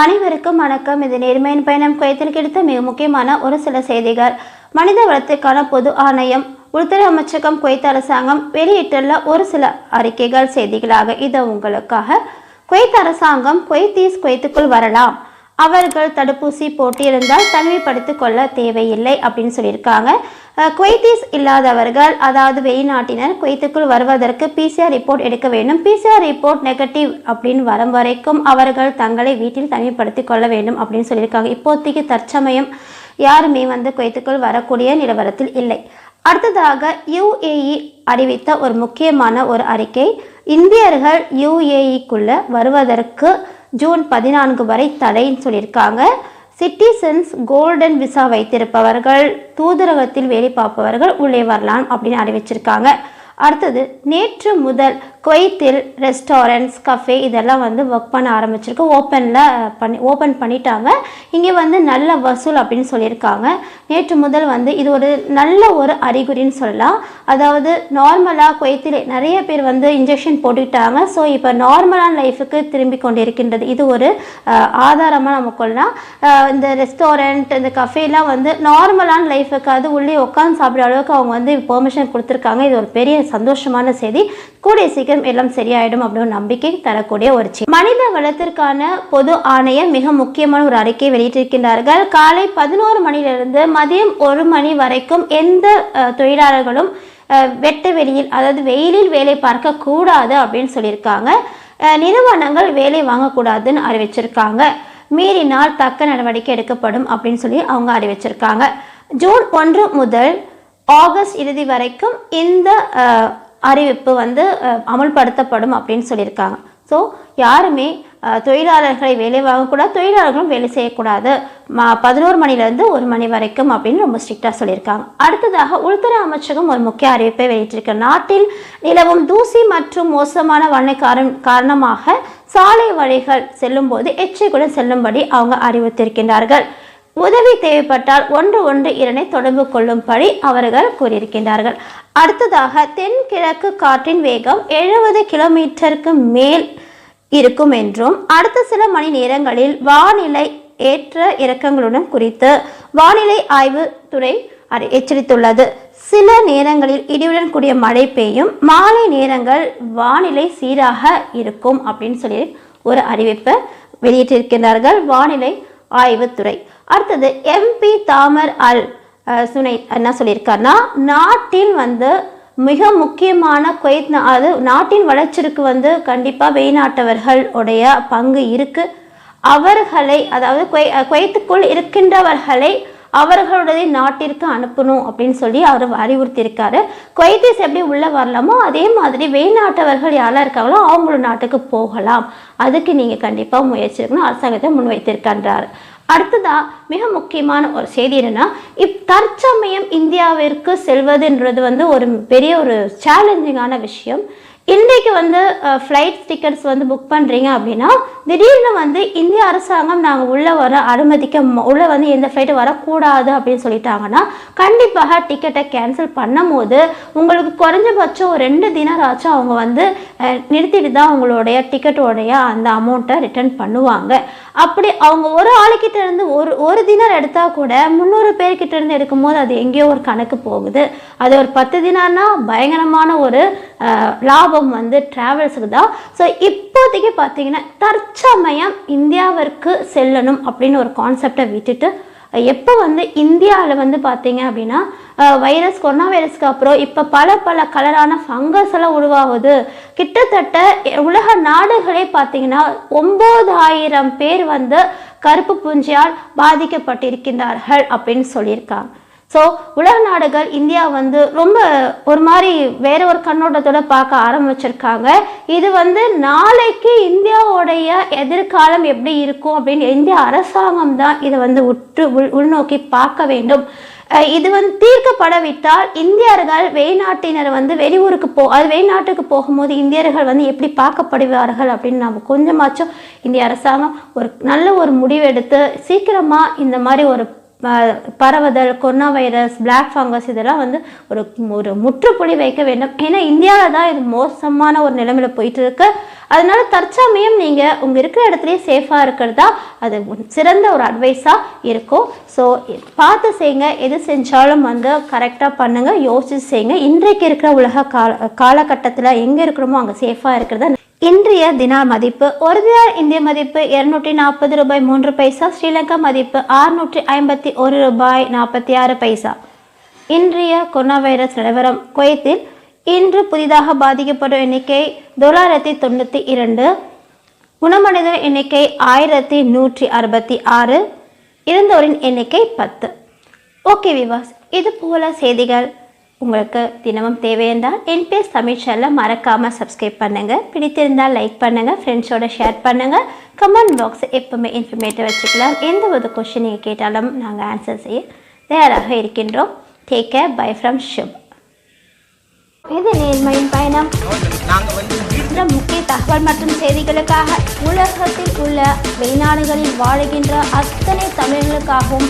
அனைவருக்கும் வணக்கம். இது நேர்மையின் பயணம். குவைத்தில் கிடைத்த மிக முக்கியமான ஒரு சில செய்திகள். மனித வளத்துக்கான பொது ஆணையம் உள்துறை அமைச்சகம் குவைத் அரசாங்கம் வெளியிட்டுள்ள ஒரு சில அறிக்கைகள் செய்திகளாக இது உங்களுக்காக. குவைத் அரசாங்கம் குவைத்தீஸ் குவைத்துக்குள் வரலாம். அவர்கள் தடுப்பூசி போட்டியிருந்தால் தனிமைப்படுத்திக் கொள்ள தேவையில்லை அப்படின்னு சொல்லியிருக்காங்க. குவைத்தீஸ் இல்லாதவர்கள் அதாவது வெளிநாட்டினர் குவைத்துக்குள் வருவதற்கு பிசிஆர் ரிப்போர்ட் எடுக்க வேண்டும். பிசிஆர் ரிப்போர்ட் நெகட்டிவ் அப்படின்னு வரும் வரைக்கும் அவர்கள் தங்களை வீட்டில் தனிமைப்படுத்தி கொள்ள வேண்டும் அப்படின்னு சொல்லியிருக்காங்க. இப்போதைக்கு தற்சமயம் யாருமே வந்து குவைத்துக்குள் வரக்கூடிய நிலவரத்தில் இல்லை. அடுத்ததாக யுஏஇ அறிவித்த ஒரு முக்கியமான ஒரு அறிக்கை. இந்தியர்கள் யுஏஇக்குள்ளே வருவதற்கு ஜூன் பதினான்கு வரை தடைன்னு சொல்லியிருக்காங்க. சிட்டிசன்ஸ் கோல்டன் விசா வைத்திருப்பவர்கள் தூதரகத்தில் வேலை பார்ப்பவர்கள் உள்ளே வரலாம் அப்படின்னு அறிவிச்சிருக்காங்க. அடுத்தது நேற்று முதல் குவைத்தில் ரெஸ்டாரண்ட்ஸ் கஃபே இதெல்லாம் வந்து ஒர்க் பண்ண ஆரம்பிச்சிருக்கு. ஓப்பனில் பண்ணி ஓப்பன் பண்ணிட்டாங்க. இங்கே வந்து நல்ல வசூல் அப்படின்னு சொல்லியிருக்காங்க. நேற்று முதல் வந்து இது ஒரு நல்ல ஒரு அறிகுறின்னு சொல்லலாம். அதாவது நார்மலாக குவைத்தில் நிறைய பேர் வந்து இன்ஜெக்ஷன் போட்டுக்கிட்டாங்க. ஸோ இப்போ நார்மலான லைஃபுக்கு திரும்பி கொண்டிருக்கின்றது. இது ஒரு ஆதாரமாக நம்ம கொள்ளலாம். இந்த ரெஸ்டாரண்ட் இந்த கஃபேலாம் வந்து நார்மலான லைஃபுக்கு அது உள்ளே உட்காந்து சாப்பிட்ற அளவுக்கு அவங்க வந்து பெர்மிஷன் கொடுத்துருக்காங்க. இது ஒரு பெரிய சந்தோஷமான செய்தி. கூடிய சீக்கிரம் எல்லாம் சரியாயிடும் அப்படின்னு நம்பிக்கை தரக்கூடிய ஒரு செய்தி மனித வளத்திற்கான பொது ஆணையம் மிக முக்கியமான ஒரு அறிக்கை வெளியிட்டிருக்கின்றார்கள். காலை பதினோரு மணியிலிருந்து மதியம் ஒரு மணி வரைக்கும் எந்த தொழிலாளர்களும் வெட்ட வெளியில் அதாவது வெயிலில் வேலை பார்க்க கூடாது அப்படின்னு சொல்லியிருக்காங்க. நிறுவனங்கள் வேலை வாங்கக்கூடாதுன்னு அறிவிச்சிருக்காங்க. மீறினால் தக்க நடவடிக்கை எடுக்கப்படும் அப்படின்னு சொல்லி அவங்க அறிவிச்சிருக்காங்க. ஜூன் ஒன்று முதல் ஆகஸ்ட் இறுதி வரைக்கும் இந்த அறிவிப்பு வந்து அமல்படுத்தப்படும் அப்படின்னு சொல்லியிருக்காங்க. ஸோ யாருமே தொழிலாளர்களை வேலை வாங்கக்கூடாது தொழிலாளர்களும் வேலை செய்யக்கூடாது. ம பதினோரு மணிலேருந்து ஒரு மணி வரைக்கும் அப்படின்னு ரொம்ப ஸ்ட்ரிக்டாக சொல்லியிருக்காங்க. அடுத்ததாக உள்துறை அமைச்சகம் ஒரு முக்கிய அறிவிப்பை வெளியிட்டிருக்கு. நாட்டில் நிலவும் தூசி மற்றும் மோசமான வண்ணை காரணம் காரணமாக சாலை வழிகள் செல்லும்போது எச்சரிக்கையுடன் செல்லும்படி அவங்க அறிவித்திருக்கின்றார்கள் உதவி தேவைப்பட்டால் ஒன்று ஒன்று இரண்டை தொடர்பு கொள்ளும்படி அவர்கள் கூறியிருக்கின்றார்கள். அடுத்ததாக தென்கிழக்கு காற்றின் வேகம் எழுபது கிலோமீட்டருக்கு மேல் இருக்கும் என்றும் அடுத்த சில மணி நேரங்களில் வானிலை ஏற்ற இறக்கங்களுடன் குறித்து வானிலை ஆய்வு துறை எச்சரித்துள்ளது. சில நேரங்களில் இடியுடன் கூடிய மழை பெய்யும். மாலை நேரங்கள் வானிலை சீராக இருக்கும் அப்படின்னு சொல்லி ஒரு அறிவிப்பை வெளியிட்டிருக்கிறார்கள் வானிலை ஆய்வுத்துறை. அடுத்தது எம்பி தாமர் அல் சுனை என்ன சொல்லியிருக்காருன்னா நாட்டின் வந்து மிக முக்கியமான குவைத் அது நாட்டின் வளர்ச்சிக்கு வந்து கண்டிப்பாக வெளிநாட்டவர்கள் உடைய பங்கு இருக்குது அவர்களை அதாவது குவை- குவைத்துக்குள் இருக்கின்றவர்களை அவர்களுடைய நாட்டிற்கு அனுப்பணும் அப்படின்னு சொல்லி அவர் அறிவுறுத்தியிருக்காரு. குவைத்தீஸ் எப்படி உள்ளே வரலாமோ அதே மாதிரி வெளிநாட்டவர்கள் யாரெல்லாம் இருக்காங்களோ அவங்களோட நாட்டுக்கு போகலாம். அதுக்கு நீங்கள் கண்டிப்பாக முயற்சி இருக்கணும் அரசாங்கத்தை முன்வைத்திருக்கின்றார். அடுத்ததா மிக முக்கியமான ஒரு செய்தி என்னன்னா இப் தற்சமயம் இந்தியாவிற்கு செல்வதுன்றது வந்து ஒரு பெரிய ஒரு சேலஞ்சிங்கான விஷயம். இன்றைக்கு வந்து ஃப்ளைட் டிக்கெட்ஸ் வந்து புக் பண்ணுறீங்க அப்படின்னா திடீர்னு வந்து இந்திய அரசாங்கம் நாங்கள் உள்ளே வர அனுமதிக்க ம- உள்ளே வந்து எந்த ஃப்ளைட்டு வரக்கூடாது அப்படின்னு சொல்லிட்டாங்கன்னா கண்டிப்பாக டிக்கெட்டை கேன்சல் பண்ணும் போது உங்களுக்கு குறைஞ்சபட்சம் ஒரு ரெண்டு தினம் ஆச்சும் அவங்க வந்து நிறுத்திட்டு தான் உங்களுடைய டிக்கெட்டோடைய அந்த அமௌண்ட்டை ரிட்டர்ன் பண்ணுவாங்க. அப்படி அவங்க ஒரு ஆளுக்கிட்ட இருந்து ஒரு ஒரு தினார் எடுத்தால் கூட முந்நூறு பேர்கிட்ட இருந்து எடுக்கும்போது அது எங்கேயோ ஒரு கணக்கு போகுது. அது ஒரு பத்து தினார்னா பயங்கரமான ஒரு லாபம். லாபம் வந்து ட்ராவல்ஸுக்கு தான். ஸோ இப்போதைக்கு பார்த்தீங்கன்னா தற்சமயம் இந்தியாவிற்கு செல்லணும் அப்படின்னு ஒரு கான்செப்டை விட்டுட்டு எப்போ வந்து இந்தியாவில் வந்து பார்த்தீங்க அப்படின்னா வைரஸ் கொரோனா வைரஸ்க்கு அப்புறம் இப்போ பல பல கலரான ஃபங்கஸ் எல்லாம் உருவாகுது. கிட்டத்தட்ட உலக நாடுகளே பார்த்தீங்கன்னா ஒம்பதாயிரம் பேர் வந்து கருப்பு பூஞ்சியால் பாதிக்கப்பட்டிருக்கின்றார்கள் அப்படின்னு சொல்லியிருக்காங்க. ஸோ உலக நாடுகள் இந்தியா வந்து ரொம்ப ஒரு மாதிரி வேற ஒரு கண்ணோட்டத்தோட பார்க்க ஆரம்பிச்சிருக்காங்க. இது வந்து நாளைக்கு இந்தியாவுடைய எதிர்காலம் எப்படி இருக்கும் அப்படின்னு இந்திய அரசாங்கம் தான் இதை வந்து உற்று உள் உள்நோக்கி பார்க்க வேண்டும். இது வந்து தீர்க்கப்படவிட்டால் இந்தியர்கள் வெளிநாட்டினர் வந்து வெளியூருக்கு போ அது வெளிநாட்டுக்கு போகும்போது இந்தியர்கள் வந்து எப்படி பார்க்கப்படுவார்கள் அப்படின்னு நம்ம கொஞ்சமாச்சும் இந்திய அரசாங்கம் ஒரு நல்ல ஒரு முடிவெடுத்து சீக்கிரமாக இந்த மாதிரி ஒரு பரவுதல் கொரோனா வைரஸ் பிளாக் ஃபங்கஸ் இதெல்லாம் வந்து ஒரு ஒரு முற்றுப்புள்ளி வைக்க வேண்டும். ஏன்னா இந்தியாவில் தான் இது மோசமான ஒரு நிலைமையில் போயிட்டு இருக்கு. அதனால தற்சமயம் நீங்கள் உங்கள் இருக்கிற இடத்துலையே சேஃபாக இருக்கிறதா அது சிறந்த ஒரு அட்வைஸாக இருக்கும். ஸோ பார்த்து செய்யுங்க எது செஞ்சாலும் வந்து கரெக்டாக பண்ணுங்கள் யோசிச்சு செய்யுங்க இன்றைக்கு இருக்கிற உலக கால காலகட்டத்தில் எங்கே இருக்கிறோமோ அங்கே சேஃபாக இருக்கிறது இன்றைய தினார் மதிப்பு ஒரு தினார் இந்திய மதிப்பு இருநூற்றி நாற்பது ரூபாய் மூன்று பைசா ஸ்ரீலங்கா மதிப்பு அறுநூற்றி ஐம்பத்தி ஒரு ரூபாய் நாற்பத்தி ஆறு பைசா. இன்றைய கொரோனா வைரஸ் நிலவரம் குவைத்தில் இன்று புதிதாக பாதிக்கப்படும் எண்ணிக்கை தொள்ளாயிரத்தி தொண்ணூற்றி இரண்டு குணமடைதல் எண்ணிக்கை ஆயிரத்தி நூற்றி அறுபத்தி ஆறு இறந்தோரின் எண்ணிக்கை பத்து. ஓகே விவாஸ் இது போல செய்திகள். உங்களுக்கு தினமும் தேவையிருந்தால் என்பிஎஸ் தமிழ் சேனலில் மறக்காமல் சப்ஸ்கிரைப் பண்ணுங்கள் பிடித்திருந்தால் லைக் பண்ணுங்கள் ஃப்ரெண்ட்ஸோட ஷேர் பண்ணுங்கள் கமெண்ட் பாக்ஸ் எப்போவுமே இன்ஃபர்மேட்டிவ் வச்சுக்கலாம். எந்த ஒரு கொஷின் நீங்கள் கேட்டாலும் நாங்கள் ஆன்சர் செய்ய தயாராக இருக்கின்றோம். Take care by from ship இது நேர்மையின் பயணம். இந்த முக்கிய தகவல் மற்றும் செய்திகளுக்காக உலகத்தில் உள்ள வெளிநாடுகளில் வாழுகின்ற அத்தனை தமிழர்களுக்காகவும்